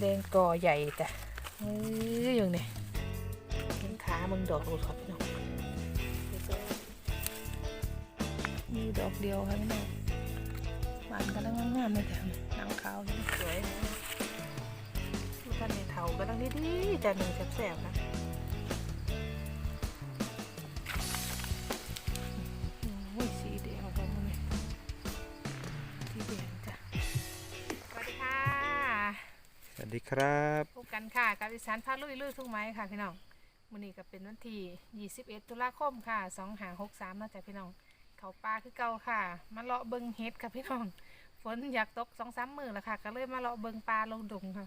แดงกอใหญ่จ้ะเอ้ยอย่างนี้เห็นขามึงดอกรูดครับพี่น้องมีดอกเดียวครับพี่น้องบานกำลังงามเลยจ้ะหนังขาวสวยนะดูกันในเถากำลังดีๆจ้ะหนึ่งแสบๆนะ ดีครับพบกันค่ะกับดิฉันพาลุยลุยทุ่งไม้ค่ะพี่น้องมื้อนี้ก็เป็นวันที่21 ตุลาคมค่ะ2563นาะจ้ะพี่น้อง เขาป่าคือเก่าค่ะ มาเลาะเบิงเฮ็ดค่ะพี่น้อง ฝนอยากตกสองสามมื้อแล้วค่ะ ก็เลยมาเลาะเบิงปลาลงดงค่ะ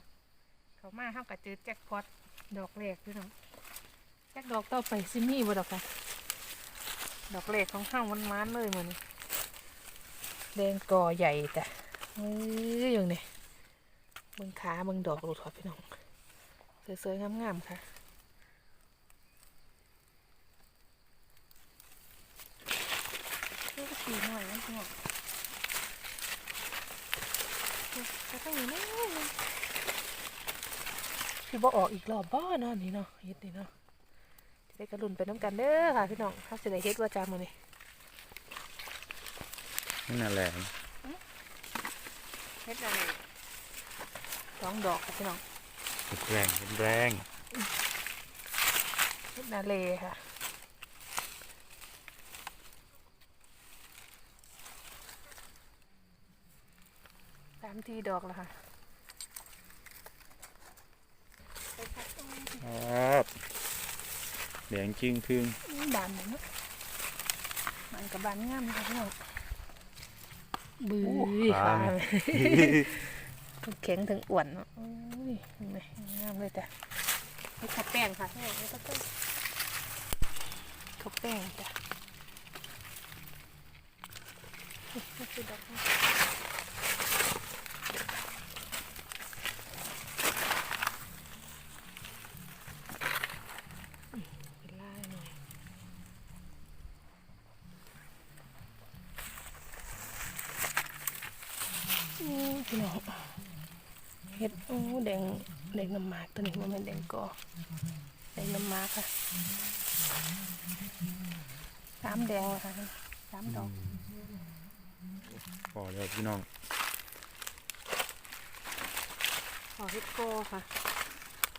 เขามาเฮาก็เจอแจ็คพอตดอกแรกพี่น้องแจ็คดอกต่อไปซิมีบ่ดอกค่ะดอกแรกของเฮามันมันเลยมื้อนี้แดงกอใหญ่จ้ะเอ้ยอย่างนี้ เบิ่งขาเบิ่งดอกรูดครับพี่น้องสวยๆงามๆค่ะนี่ก็สีหน่อยนะพี่น้องก็ต้องอยู่นี่พี่บอกออกอีกรอบบ้าเนาะนี่เนาะเฮ็ดนี่เนาะจะได้กระลุนไปน้ำกันเด้อค่ะพี่น้องถ้าสิได้เฮ็ดว่าจามื้อนี้นั่นแหละเฮ็ดอะไร สองดอกค่ะพี่น้องแรงแรงเฮ็ดนาเลค่ะสามทีดอกแล้วค่ะครับแดงจึงครึ่งนี่บานเหมือนเนาะมันกับบานงามนะคะพี่น้องบื้อค่ะ แข็งถึงอ้วนเนาะโอ้ยนไหมงามเลยจ้ะไม่ขัดแป้งค่ะไม่ต้องขัดแป้งจ้ะนี่นี่คือดอกนี้อืมเป็นลายหน่อยอืมพี่น้อง เห็ดโอ้แดงแดงน้ำหมากตัวนี้มันเป็นแดงกอแดงน้ำหมากค่ะสามแดงเลยค่ะสามดอกพอแล้วพี่น้องขอเห็ดกอค่ะ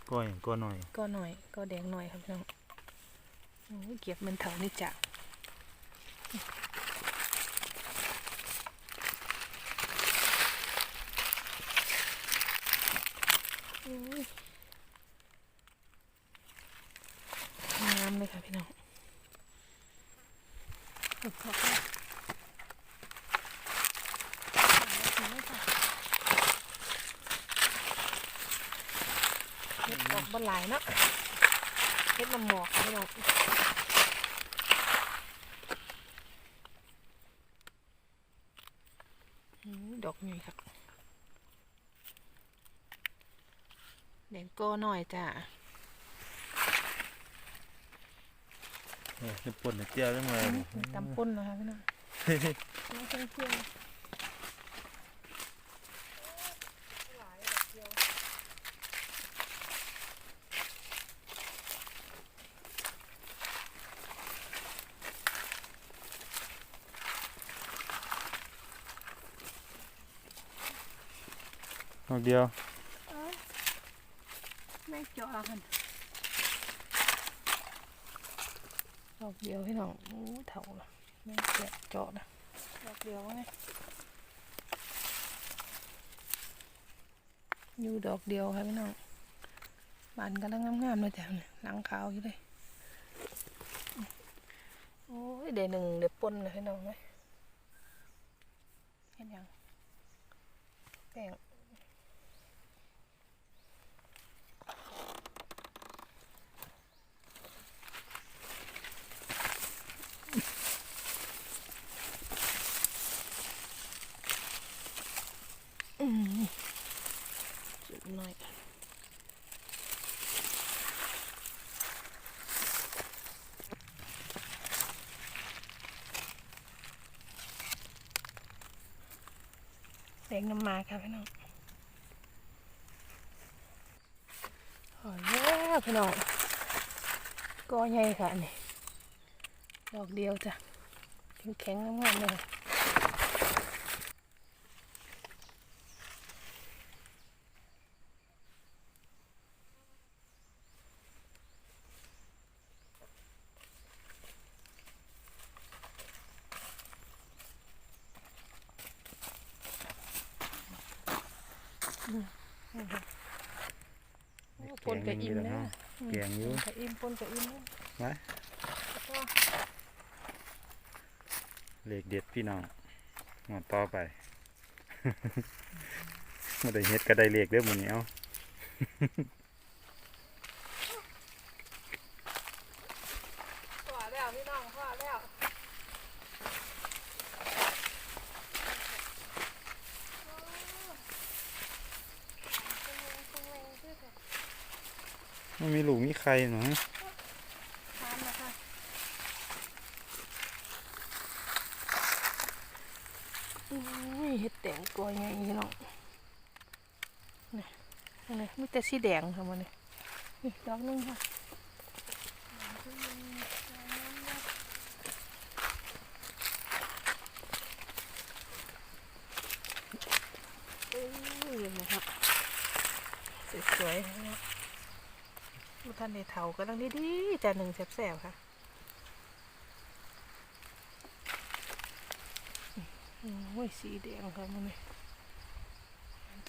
ก็อย่างก็หน่อยก็หน่อยก็แดงหน่อยครับพี่น้องโอ้ยเก็บมันเถานี่จ้ะ โอ้ยงามเลยค่ะพี่น้องขอบคุณเฮ็ดอกบนหลายเนาะเฮ็ดน้ำหมอกค่ะพี่น้องอืมดอกนี่ครับ แดงโก้หน่อยจ้ะเนี่ยจะปนเจียวได้ไหมตำปุ้นนะคะพี่น้องน้องเพื่อนๆดอกเดียว ไม่เจาะหันดอกเดียวพี่น้องโอ้เถ่าละไม่แกะเจาะนะดอกเดียวไงอยู่ดอกเดียวค่ะพี่น้องบานกำลังงามๆเลยจ้ะเนี่ยหลังขาวอยู่เลยโอ้ยเดี๋ยวหนึ่งเดี๋ยวปนเลยพี่น้องเลยเห็นยังแป้ง จุดหน่อยแดงน้ำมาค่ะพี่น้องพี่น้องก็ใหญ่ค่ะนี่ ดอกเดียวจ้ะ แข็งๆงามๆเลย ปนกับอิ่มนะแกงอยู่ปนกับอิ่มปนกับอิ่มนะไว้แล้วก็เลขเด็ดพี่น้องงวดต่อไปมาได้เฮ็ดก็ได้เลขเด้อมื้อนี้เอา พอแล้วพี่น้องพอแล้วโอ้ยเป็นไงเป็นไงคือแบบ ไม่มีหลูกมีใครเนาะทานนะคะอุ้ยเห็ดแดงตัวใหญ่พี่น้องนี่นี่มีแต่สีแดงค่ะมันนี่นี่ดอกนึงค่ะอุ้ยนะครับสวยๆนะ บมาท่านในเถากำลังดีๆแต่หนึ่งแสบๆค่ะโอ้ยสีแดงค่ะมันนี่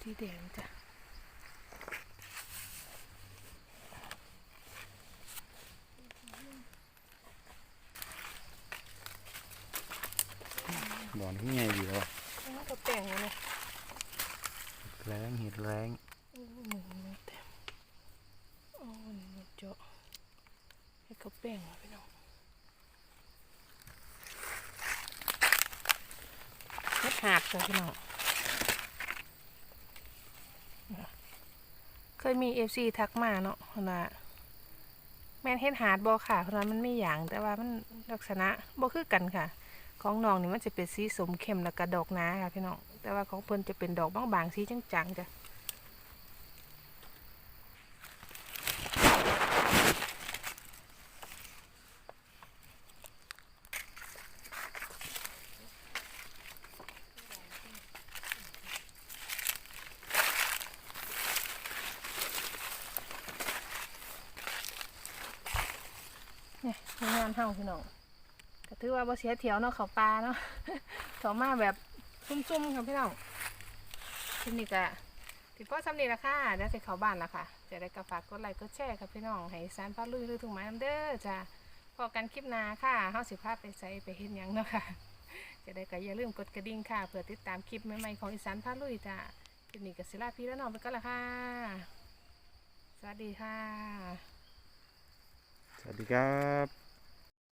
สีแดงจ้ะบ่อนที่ใหญ่ดีแล้วแล้วก็แต่งเลยแรงเห็ดแรง โอ้หนึ่งมันเต็มโอ้หนึ่งมัน เจาะให้เขาแป้งมาพี่น้องเฮ็ดหาดค่ะพี่น้องเคยมีเอฟซีทักมาเนาะเพราะว่าแม่นเฮ็ดหาดบ่ค่ะเพราะว่ามันไม่อย่างแต่ว่ามันลักษณะบ่คือกันค่ะ ของน้องนี่มันจะเป็นสีสมเข้มแล้วก็ดอกหนาค่ะพี่น้องแต่ว่าของเพิ่นจะเป็นดอกบางๆสีจางๆจ้ะ เนี่ยงานเฮาพี่น้องก็ถือว่าบ่เสียเที่ยวเนาะเขาปลาเนาะเขามาแบบซุ่มๆค่ะพี่น้องทีนี้ก็ถือพ่อสำเนีละค่ะเดี๋ยวสิเขาบ้านละค่ะ จะได้ก็ฝากกดไลค์กดแชร์ค่ะพี่น้องให้สารพัดลุยลุยถุงไม้น้ำเด้อจ้ะพอกันคลิปหน้าค่ะเฮาสิพาไปใส่ไปเฮ็ดหยังเนาะค่ะ จะได้ก็อย่าลืมกดกระดิ่งค่ะเพื่อติดตามคลิปใหม่ๆของอีสานพาลุยจ้ะคลิปนี้ก็สิลาพี่แล้วน้องไปก่อนละค่ะ สวัสดีค่ะ สวัสดีครับ